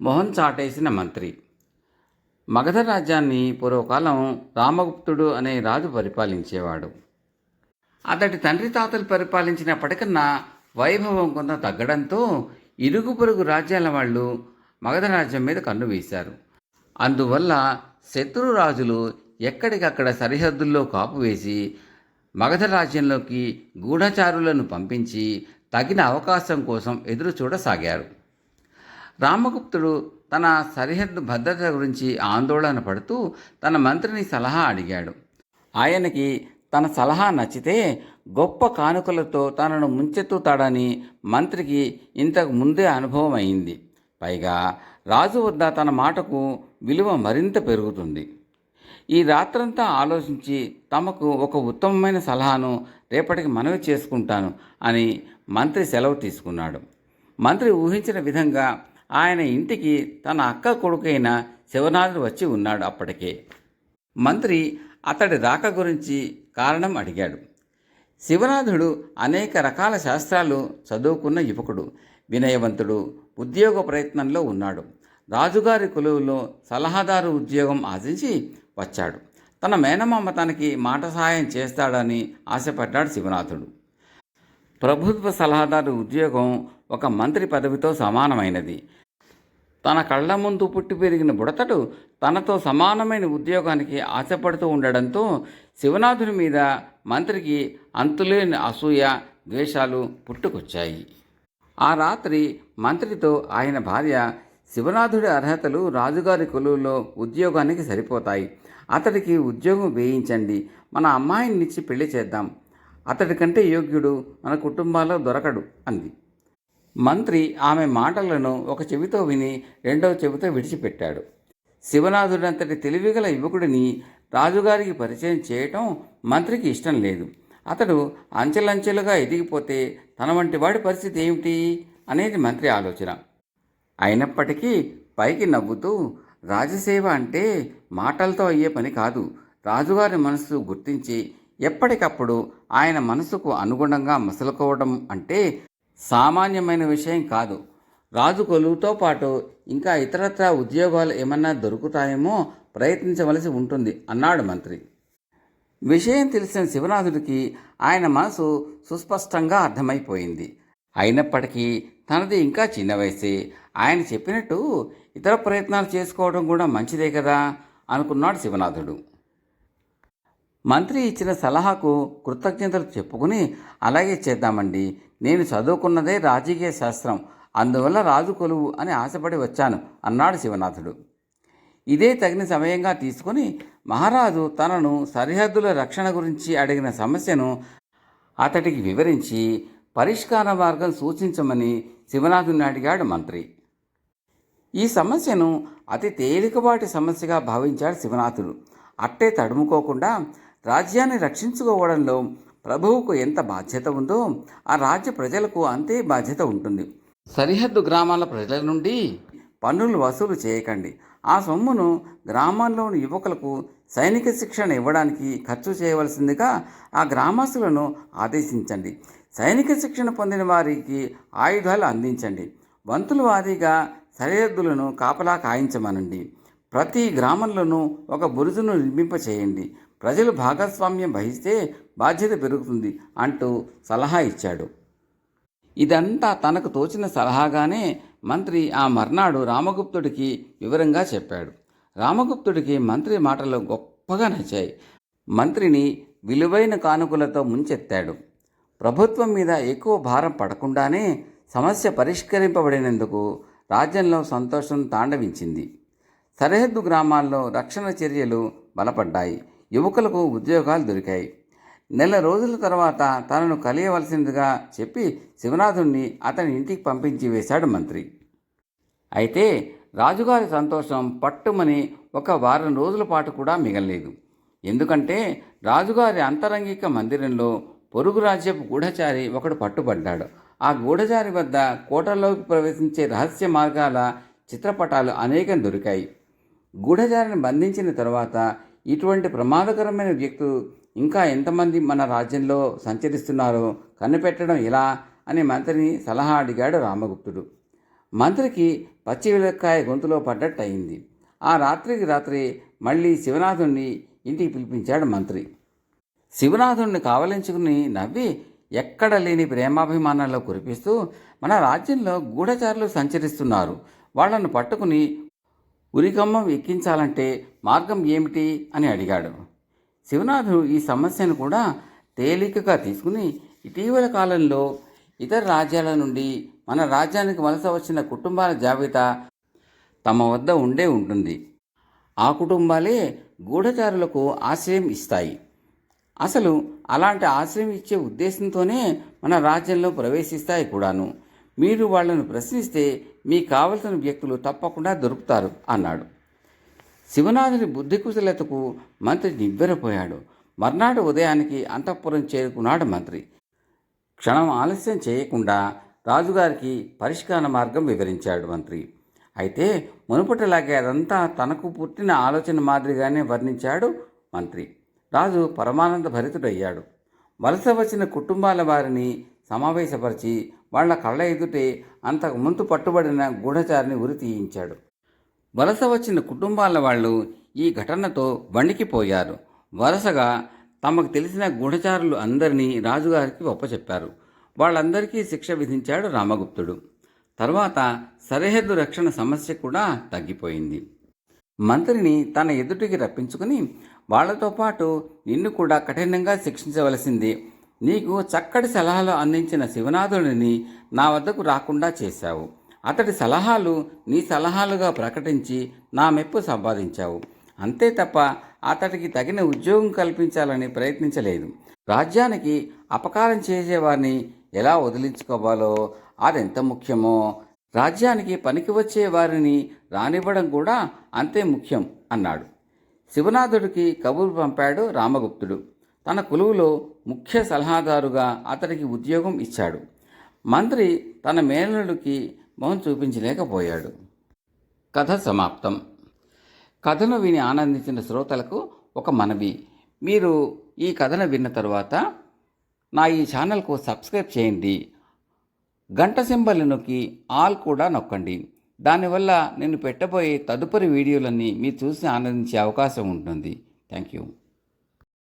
మొహం చాటేసిన మంత్రి. మగధ రాజ్యాన్ని పూర్వకాలం రామగుప్తుడు అనే రాజు పరిపాలించేవాడు. అతడి తండ్రి తాతలు పరిపాలించినప్పటికన్నా వైభవం కొంత తగ్గడంతో ఇరుగు పొరుగు రాజ్యాల వాళ్ళు మగధ రాజ్యం మీద కన్ను వేశారు. అందువల్ల శత్రు రాజులు ఎక్కడికక్కడ సరిహద్దుల్లో కాపు వేసి మగధ రాజ్యంలోకి గూఢచారులను పంపించి తగిన అవకాశం కోసం ఎదురు చూడసాగారు రామగుప్తుడు తన సరిహద్దు భద్రత గురించి ఆందోళన పడుతూ తన మంత్రిని సలహా అడిగాడు. ఆయనకి తన సలహా నచ్చితే గొప్ప కానుకలతో తనను ముంచెత్తుతాడని మంత్రికి ఇంతకు ముందే అనుభవం అయింది. పైగా రాజు వద్ద తన మాటకు విలువ మరింత పెరుగుతుంది. ఈ రాత్రంతా ఆలోచించి తమకు ఒక ఉత్తమమైన సలహాను రేపటికి మనవి చేసుకుంటాను అని మంత్రి సెలవు తీసుకున్నాడు. మంత్రి ఊహించిన విధంగా ఆయన ఇంటికి తన అక్క కొడుకైన శివనాథుడు వచ్చి ఉన్నాడు అప్పటికే. మంత్రి అతడి రాక గురించి కారణం అడిగాడు. శివనాథుడు అనేక రకాల శాస్త్రాలు చదువుకున్న యువకుడు వినయవంతుడు ఉద్యోగ ప్రయత్నంలో ఉన్నాడు. రాజుగారి కొలువులో సలహాదారు ఉద్యోగం ఆశించి వచ్చాడు. తన మేనమామ తనకి మాట సహాయం చేస్తాడని ఆశపడ్డాడు శివనాథుడు. ప్రభుత్వ సలహాదారు ఉద్యోగం ఒక మంత్రి పదవితో సమానమైనది. తన కళ్ళ ముందు పుట్టి పెరిగిన బుడతడు తనతో సమానమైన ఉద్యోగానికి ఆశపడుతూ ఉండడంతో శివనాథుని మీద మంత్రికి అంతులేని అసూయ ద్వేషాలు పుట్టుకొచ్చాయి. ఆ రాత్రి మంత్రితో ఆయన భార్య శివనాథుడి అర్హతలు రాజుగారి కొలువులో ఉద్యోగానికి సరిపోతాయి. అతడికి ఉద్యోగం వేయించండి. మన అమ్మాయినిచ్చి పెళ్ళి చేద్దాం. అతడి కంటే యోగ్యుడు మన కుటుంబాల్లో దొరకడు అంది. మంత్రి ఆమె మాటలను ఒక చెవితో విని రెండవ చెవితో విడిచిపెట్టాడు. శివనాథుడంతటి తెలివిగల యువకుడిని రాజుగారికి పరిచయం చేయటం మంత్రికి ఇష్టం లేదు. అతడు అంచెలంచెలుగా ఎదిగిపోతే తన వంటి వాడి పరిస్థితి ఏమిటి? అనేది మంత్రి ఆలోచన. అయినప్పటికీ పైకి నవ్వుతూ రాజసేవ అంటే మాటలతో అయ్యే పని కాదు. రాజుగారి మనసు గుర్తించి ఎప్పటికప్పుడు ఆయన మనసుకు అనుగుణంగా మసలుకోవడం అంటే సామాన్యమైన విషయం కాదు. రాజు కొలువుతో పాటు ఇంకా ఇతరత్ర ఉద్యోగాలు ఏమన్నా దొరుకుతాయేమో ప్రయత్నించవలసి ఉంటుంది అన్నాడు మంత్రి. విషయం తెలిసిన శివనాథుడికి ఆయన మనసు సుస్పష్టంగా అర్థమైపోయింది. అయినప్పటికీ తనది ఇంకా చిన్న వయసే. ఆయన చెప్పినట్టు ఇతర ప్రయత్నాలు చేసుకోవడం కూడా మంచిదే కదా అనుకున్నాడు శివనాథుడు. మంత్రి ఇచ్చిన సలహాకు కృతజ్ఞతలు చెప్పుకుని అలాగే చేద్దామండి. నేను చదువుకున్నదే రాజకీయ శాస్త్రం. అందువల్ల రాజు కొలువు అని ఆశపడి వచ్చాను అన్నాడు శివనాథుడు. ఇదే తగిన సమయంగా తీసుకుని మహారాజు తనను సరిహద్దుల రక్షణ గురించి అడిగిన సమస్యను అతడికి వివరించి పరిష్కార మార్గం సూచించమని శివనాథుని అడిగాడు మంత్రి. ఈ సమస్యను అతి తేలికపాటి సమస్యగా భావించాడు శివనాథుడు. అట్టే తడుముకోకుండా రాజ్యాన్ని రక్షించుకోవడంలో ప్రభువుకు ఎంత బాధ్యత ఉందో ఆ రాజ్య ప్రజలకు అంతే బాధ్యత ఉంటుంది. సరిహద్దు గ్రామాల ప్రజల నుండి పన్నులు వసూలు చేయకండి. ఆ సొమ్మును గ్రామాల్లోని యువకులకు సైనిక శిక్షణ ఇవ్వడానికి ఖర్చు చేయవలసిందిగా ఆ గ్రామస్తులను ఆదేశించండి. సైనిక శిక్షణ పొందిన వారికి ఆయుధాలు అందించండి. వంతుల వారీగా సరిహద్దులను కాపలా కాయించమనండి. ప్రతి గ్రామంలోనూ ఒక బురుజును నిర్మింప చేయండి ప్రజలు భాగస్వామ్యం వహిస్తే బాధ్యత పెరుగుతుంది అంటూ సలహా ఇచ్చాడు. ఇదంతా తనకు తోచిన సలహాగానే మంత్రి ఆ మర్నాడు రామగుప్తుడికి వివరంగా చెప్పాడు. రామగుప్తుడికి మంత్రి మాటలు గొప్పగా నచ్చాయి. మంత్రిని విలువైన కానుకలతో ముంచెత్తాడు. ప్రభుత్వం మీద ఎక్కువ భారం పడకుండానే సమస్య పరిష్కరింపబడినందుకు రాజ్యంలో సంతోషం తాండవించింది. సరిహద్దు గ్రామాల్లో రక్షణ చర్యలు బలపడ్డాయి. యువకులకు ఉద్యోగాలు దొరికాయి. నెల రోజుల తర్వాత తనను కలియవలసిందిగా చెప్పి శివనాథుణ్ణి అతని ఇంటికి పంపించి వేశాడు మంత్రి. అయితే రాజుగారి సంతోషం పట్టుమని ఒక వారం రోజుల పాటు కూడా మిగలలేదు. ఎందుకంటే రాజుగారి అంతరంగిక మందిరంలో పొరుగు రాజ్యపు గూఢచారి ఒకడు పట్టుబడ్డాడు. ఆ గూఢచారి వద్ద కోటలోకి ప్రవేశించే రహస్య మార్గాల చిత్రపటాలు అనేకం దొరికాయి. గూఢచారిని బంధించిన తర్వాత ఇటువంటి ప్రమాదకరమైన వ్యక్తులు ఇంకా ఎంతమంది మన రాజ్యంలో సంచరిస్తున్నారో కనిపెట్టడం ఎలా అని మంత్రిని సలహా అడిగాడు రామగుప్తుడు. మంత్రికి పచ్చి విలక్కాయ గొంతులో పడ్డట్టు అయింది ఆ రాత్రికి రాత్రి మళ్ళీ శివనాథుణ్ణి ఇంటికి పిలిపించాడు మంత్రి. శివనాథుణ్ణి కావలించుకుని నవ్వి ఎక్కడ లేని ప్రేమాభిమానాల్లో కురిపిస్తూ మన రాజ్యంలో గూఢచారులు సంచరిస్తున్నారు. వాళ్ళను పట్టుకుని ఉరికమ్మం ఎక్కించాలంటే మార్గం ఏమిటి అని అడిగాడు. శివనాథుడు ఈ సమస్యను కూడా తేలికగా తీసుకుని ఇటీవల కాలంలో ఇతర రాజ్యాల నుండి మన రాజ్యానికి వలస వచ్చిన కుటుంబాల జాబితా తమ వద్ద ఉండే ఉంటుంది. ఆ కుటుంబాలే గూఢచారులకు ఆశ్రయం ఇస్తాయి. అసలు అలాంటి ఆశ్రయం ఇచ్చే ఉద్దేశంతోనే మన రాజ్యంలో ప్రవేశిస్తాయి కూడాను. మీరు వాళ్ళను ప్రశ్నిస్తే మీకు కావలసిన వ్యక్తులు తప్పకుండా దొరుకుతారు అన్నాడు. శివనాథుని బుద్ధి కుశలతకు మంత్రి నివ్వెరపోయాడు. మర్నాడు ఉదయానికి అంతఃపురం చేరుకున్నాడు మంత్రి. క్షణం ఆలస్యం చేయకుండా రాజుగారికి పరిష్కార మార్గం వివరించాడు మంత్రి. అయితే మునుపటిలాగే అదంతా తనకు పుట్టిన ఆలోచన మాదిరిగానే వర్ణించాడు మంత్రి. రాజు పరమానంద భరితుడయ్యాడు వలస వచ్చిన కుటుంబాల వారిని సమావేశపరిచి వాళ్ళ కళ్ళ ఎదుటే అంతకు ముందు పట్టుబడిన గూఢచారిని ఉరి తీయించాడు. వలస వచ్చిన కుటుంబాల వాళ్ళు ఈ ఘటనతో వణికిపోయారు వరుసగా తమకు తెలిసిన గూఢచారులు అందరినీ రాజుగారికి ఒప్పచెప్పారు. వాళ్ళందరికీ శిక్ష విధించాడు రామగుప్తుడు. తర్వాత సరిహద్దు రక్షణ సమస్య కూడా తగ్గిపోయింది. మంత్రిని తన ఎదుటికి రప్పించుకుని వాళ్ళతో పాటు నిన్ను కూడా కఠినంగా శిక్షించవలసింది నీకు చక్కటి సలహాలు అందించిన శివనాథుడిని నా వద్దకు రాకుండా చేశావు. అతడి సలహాలు నీ సలహాలుగా ప్రకటించి నా మెప్పు సంపాదించావు. అంతే తప్ప అతడికి తగిన ఉద్యోగం కల్పించాలని ప్రయత్నించలేదు. రాజ్యానికి అపకారం చేసేవారిని ఎలా వదిలించుకోవాలో అదెంత ముఖ్యమో? రాజ్యానికి పనికి వచ్చే వారిని రానివ్వడం కూడా అంతే ముఖ్యం అన్నాడు. శివనాథుడికి కబురు పంపాడు రామగుప్తుడు. తన కొలువులో ముఖ్య సలహాదారుగా అతడికి ఉద్యోగం ఇచ్చాడు. మంత్రి తన మేనలుడికి మొహం చూపించలేకపోయాడు. కథ సమాప్తం. కథను విని ఆనందించిన శ్రోతలకు ఒక మనవి. మీరు ఈ కథను విన్న తర్వాత నా ఈ ఛానల్కు సబ్స్క్రైబ్ చేయండి. గంట సింబల్ నొక్కి ఆల్ కూడా నొక్కండి. దానివల్ల నేను పెట్టబోయే తదుపరి వీడియోలన్నీ మీరు చూసి ఆనందించే అవకాశం ఉంటుంది. Thank you.